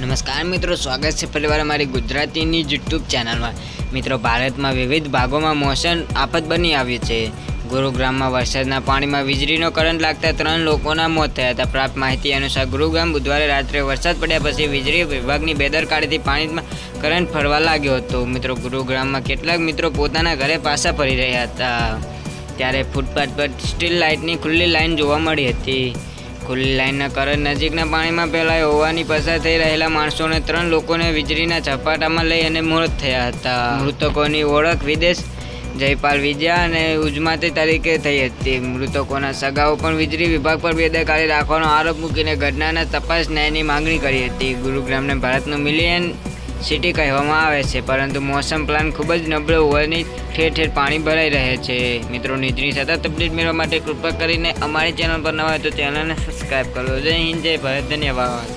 નમસ્કાર મિત્રો, સ્વાગત છે ફરીવાર અમારી ગુજરાતીની યુટ્યુબ ચેનલમાં મિત્રો, ભારતમાં વિવિધ ભાગોમાં મોસમ આફત બની આવી છે. ગુરુગ્રામમાં વરસાદના પાણીમાં વીજળીનો કરંટ લાગતા ત્રણ લોકોના મોત થયા હતા. પ્રાપ્ત માહિતી અનુસાર, ગુરુગ્રામ બુધવારે રાત્રે વરસાદ પડ્યા પછી વીજળી વિભાગની બેદરકારીથી પાણીમાં કરંટ ફરવા લાગ્યો હતો. મિત્રો, ગુરુગ્રામમાં કેટલાક મિત્રો પોતાના ઘરે પાછા ફરી રહ્યા હતા. ત્યારે ફૂટપાથ પર સ્ટીલ લાઇટની ખુલ્લી લાઇન જોવા મળી હતી. ખુલ્લી લાઇનના કરંટ નજીકના પાણીમાં પહેલાય હોવાની પસાર થઈ રહેલા માણસોને ત્રણ લોકોને વીજળીના ઝપાટામાં લઈ અને મોત થયા હતા. મૃતકોની ઓળખ વિદેશ જયપાલ વિજયા અને ઉજમાતી તરીકે થઈ હતી. મૃતકોના સગાઓ પણ વીજળી વિભાગ પર બેદરકારી રાખવાનો આરોપ મૂકીને ઘટનાના તપાસ ન્યાયની માંગણી કરી હતી. ગુરુગ્રામને ભારતનું મિલિયન સિટી કહેવામાં આવે છે, પરંતુ મોસમ પ્લાન ખૂબ જ નબળો હોવાની ઠેર ઠેર પાણી ભરાઈ રહે છે. મિત્રો નીચની સતત અપડેટ મેળવવા માટે કૃપા કરીને અમારી ચેનલ પર નવા હોય તો ચેનલને સબસ્ક્રાઈબ કરો. જય હિન્દ, જય ભારત, ધન્યવાદ.